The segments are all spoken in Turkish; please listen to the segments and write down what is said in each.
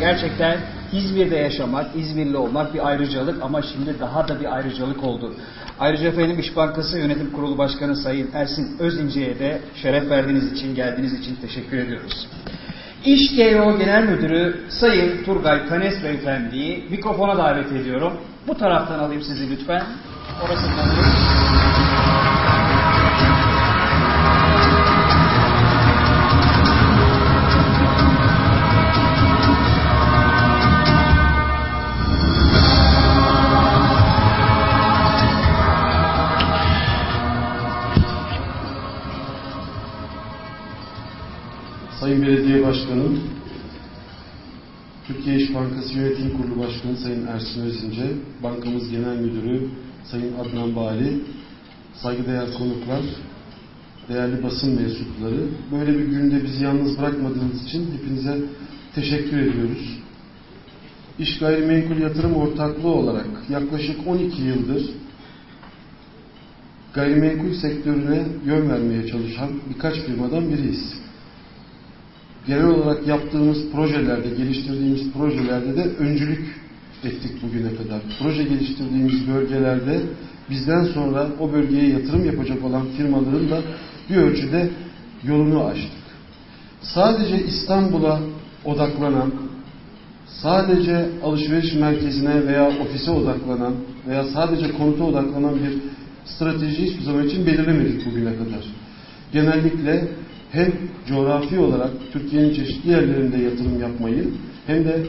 Gerçekten İzmir'de yaşamak, İzmirli olmak bir ayrıcalık ama şimdi daha da bir ayrıcalık oldu. Ayrıca efendim İş Bankası Yönetim Kurulu Başkanı Sayın Ersin Özince'ye de şeref verdiğiniz için, geldiğiniz için teşekkür ediyoruz. İş GEO Genel Müdürü Sayın Turgay Tanes Beyefendi'yi mikrofona davet ediyorum. Bu taraftan alayım sizi lütfen. Orasından alayım. Sayın Belediye Başkanım, Türkiye İş Bankası Yönetim Kurulu Başkanı Sayın Ersin Özince, bankamız Genel Müdürü Sayın Adnan Bali, saygıdeğer konuklar, değerli basın mensupları, böyle bir günde bizi yalnız bırakmadığınız için hepinize teşekkür ediyoruz. İş Gayrimenkul Yatırım Ortaklığı olarak yaklaşık 12 yıldır gayrimenkul sektörüne yön vermeye çalışan birkaç firmadan biriyiz genel olarak yaptığımız projelerde, geliştirdiğimiz projelerde de öncülük ettik bugüne kadar. Proje geliştirdiğimiz bölgelerde bizden sonra o bölgeye yatırım yapacak olan firmaların da bir ölçüde yolunu açtık. Sadece İstanbul'a odaklanan, sadece alışveriş merkezine veya ofise odaklanan veya sadece konuta odaklanan bir strateji hiçbir zaman için belirlemedik bugüne kadar. Genellikle hem coğrafi olarak Türkiye'nin çeşitli yerlerinde yatırım yapmayı hem de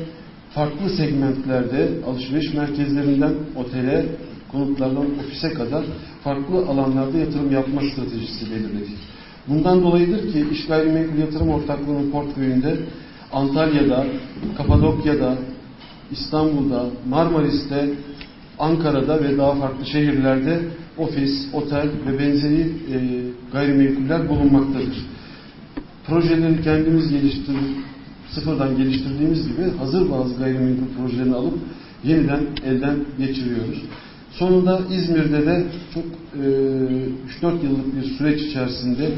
farklı segmentlerde alışveriş merkezlerinden otele, konutlardan ofise kadar farklı alanlarda yatırım yapma stratejisi belirledik. Bundan dolayıdır ki İş Gayrimenkul Yatırım Ortaklığı'nın portföyünde Antalya'da, Kapadokya'da, İstanbul'da, Marmaris'te, Ankara'da ve daha farklı şehirlerde ofis, otel ve benzeri e, gayrimenkuller bulunmaktadır projeleri kendimiz geliştirip sıfırdan geliştirdiğimiz gibi hazır bazı gayrimenkul projelerini alıp yeniden elden geçiriyoruz. Sonunda İzmir'de de çok e, 3-4 yıllık bir süreç içerisinde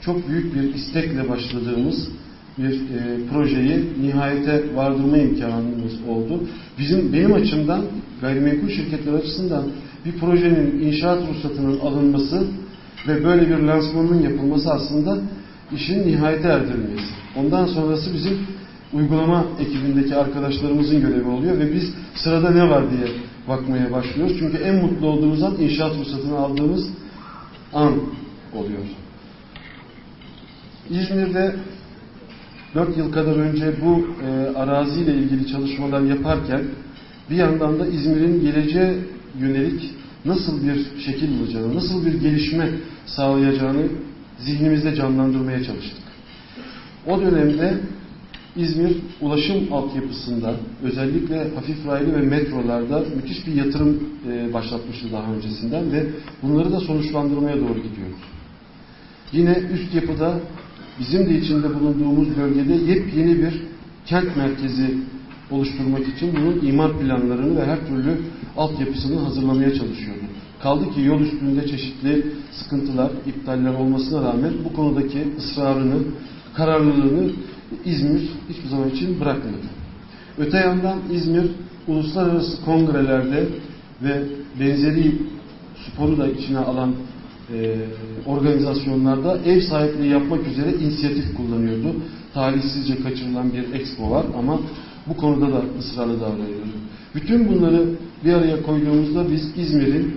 çok büyük bir istekle başladığımız bir e, projeyi nihayete vardırma imkanımız oldu. Bizim benim açımdan gayrimenkul şirketler açısından bir projenin inşaat ruhsatının alınması ve böyle bir lansmanın yapılması aslında işin nihayete erdirilmesi. Ondan sonrası bizim uygulama ekibindeki arkadaşlarımızın görevi oluyor ve biz sırada ne var diye bakmaya başlıyoruz. Çünkü en mutlu olduğumuz an inşaat ruhsatını aldığımız an oluyor. İzmir'de 4 yıl kadar önce bu e, araziyle ilgili çalışmalar yaparken bir yandan da İzmir'in geleceğe yönelik nasıl bir şekil bulacağını, nasıl bir gelişme sağlayacağını zihnimizde canlandırmaya çalıştık. O dönemde İzmir ulaşım altyapısında özellikle hafif raylı ve metrolarda müthiş bir yatırım e, başlatmıştı daha öncesinden ve bunları da sonuçlandırmaya doğru gidiyoruz. Yine üst yapıda bizim de içinde bulunduğumuz bölgede yepyeni bir kent merkezi oluşturmak için bunun imar planlarını ve her türlü altyapısını hazırlamaya çalışıyorduk. Kaldı ki yol üstünde çeşitli sıkıntılar, iptaller olmasına rağmen bu konudaki ısrarını, kararlılığını İzmir hiçbir zaman için bırakmadı. Öte yandan İzmir uluslararası kongrelerde ve benzeri sporu da içine alan e, organizasyonlarda ev sahipliği yapmak üzere inisiyatif kullanıyordu. Talihsizce kaçırılan bir expo var ama bu konuda da ısrarlı davranıyordu. Bütün bunları bir araya koyduğumuzda biz İzmir'in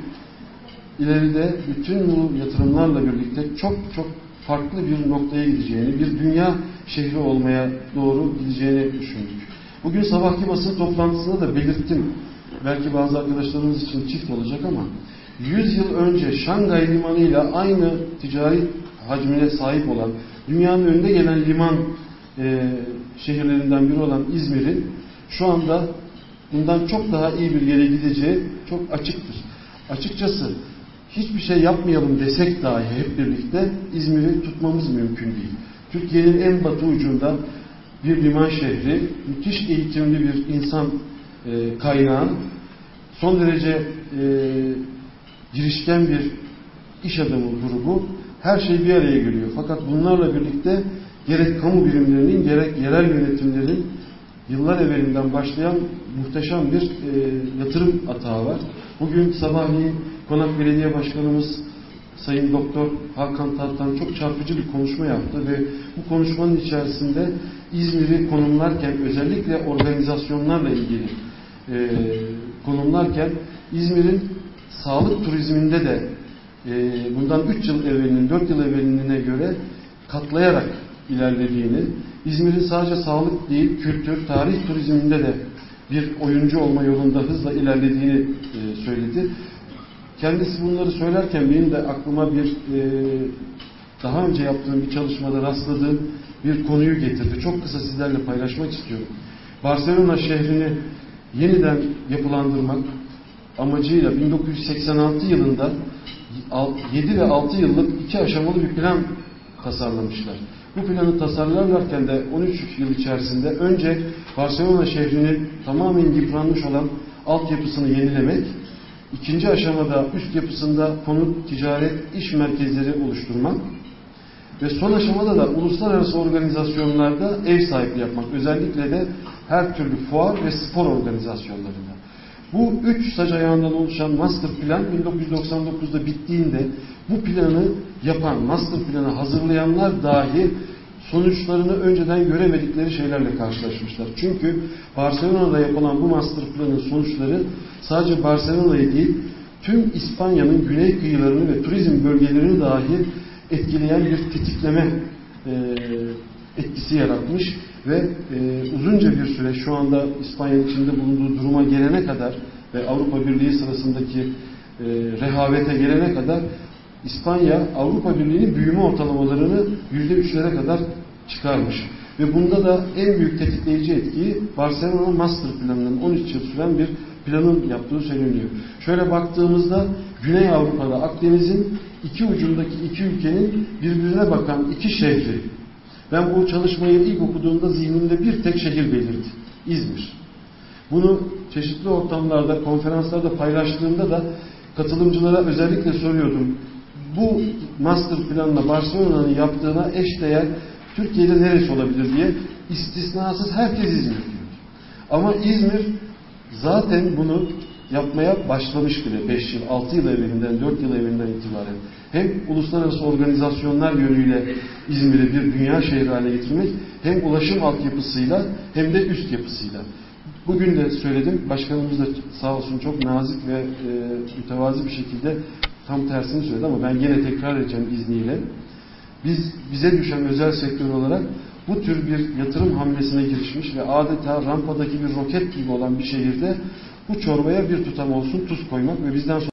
ileride bütün bu yatırımlarla birlikte çok çok farklı bir noktaya gideceğini, bir dünya şehri olmaya doğru gideceğini düşündük. Bugün sabahki basın toplantısında da belirttim. Belki bazı arkadaşlarımız için çift olacak ama 100 yıl önce Şangay Limanı ile aynı ticari hacmine sahip olan, dünyanın önünde gelen liman e, şehirlerinden biri olan İzmir'in şu anda bundan çok daha iyi bir yere gideceği çok açıktır. Açıkçası hiçbir şey yapmayalım desek dahi hep birlikte İzmir'i tutmamız mümkün değil. Türkiye'nin en batı ucunda bir liman şehri, müthiş eğitimli bir insan e, kaynağı, son derece e, girişken bir iş adamı grubu, her şey bir araya geliyor. Fakat bunlarla birlikte gerek kamu birimlerinin gerek yerel yönetimlerin yıllar evvelinden başlayan muhteşem bir e, yatırım atağı var. Bugün sabahleyin Konak Belediye Başkanımız Sayın Doktor Hakan Tattan çok çarpıcı bir konuşma yaptı ve bu konuşmanın içerisinde İzmir'i konumlarken özellikle organizasyonlarla ilgili e, konumlarken İzmir'in sağlık turizminde de e, bundan 3 yıl evvelinin 4 yıl evveline göre katlayarak ilerlediğini, İzmir'in sadece sağlık değil kültür, tarih turizminde de bir oyuncu olma yolunda hızla ilerlediğini e, söyledi. Kendisi bunları söylerken benim de aklıma bir e, daha önce yaptığım bir çalışmada rastladığım bir konuyu getirdi. Çok kısa sizlerle paylaşmak istiyorum. Barcelona şehrini yeniden yapılandırmak amacıyla 1986 yılında 7 ve 6 yıllık iki aşamalı bir plan tasarlamışlar. Bu planı tasarlarlarken de 13 yıl içerisinde önce Barcelona şehrinin tamamen yıpranmış olan altyapısını yenilemek, ikinci aşamada üst yapısında konut, ticaret, iş merkezleri oluşturmak ve son aşamada da uluslararası organizasyonlarda ev sahipliği yapmak. Özellikle de her türlü fuar ve spor organizasyonlarında. Bu üç sac ayağından oluşan master plan 1999'da bittiğinde bu planı yapan, master planı hazırlayanlar dahi sonuçlarını önceden göremedikleri şeylerle karşılaşmışlar. Çünkü Barcelona'da yapılan bu master planın sonuçları sadece Barcelona'yı değil, tüm İspanya'nın güney kıyılarını ve turizm bölgelerini dahi etkileyen bir tetikleme e, etkisi yaratmış ve e, uzunca bir süre şu anda İspanya'nın içinde bulunduğu duruma gelene kadar ve Avrupa Birliği sırasındaki e, rehavete gelene kadar İspanya Avrupa Birliği'nin büyüme ortalamalarını yüzde üçlere kadar çıkarmış. Ve bunda da en büyük tetikleyici etkiyi Barcelona Master Planı'nın 13 yıl süren bir planın yaptığı söyleniyor. Şöyle baktığımızda Güney Avrupa'da Akdeniz'in iki ucundaki iki ülkenin birbirine bakan iki şehri. Ben bu çalışmayı ilk okuduğumda zihnimde bir tek şehir belirdi. İzmir. Bunu çeşitli ortamlarda, konferanslarda paylaştığımda da katılımcılara özellikle soruyordum. Bu master planla Barcelona'nın yaptığına eşdeğer Türkiye'de neresi olabilir diye istisnasız herkes İzmir diyor. Ama İzmir zaten bunu yapmaya başlamış bile 5 yıl, 6 yıl evvelinden, 4 yıl evvelinden itibaren. Hem uluslararası organizasyonlar yönüyle İzmir'i bir dünya şehri haline getirmek, hem ulaşım altyapısıyla hem de üst yapısıyla. Bugün de söyledim, başkanımız da sağ olsun çok nazik ve e, mütevazi bir şekilde tam tersini söyledi ama ben yine tekrar edeceğim izniyle. Biz bize düşen özel sektör olarak bu tür bir yatırım hamlesine girişmiş ve adeta rampadaki bir roket gibi olan bir şehirde bu çorbaya bir tutam olsun tuz koymak ve bizden sonra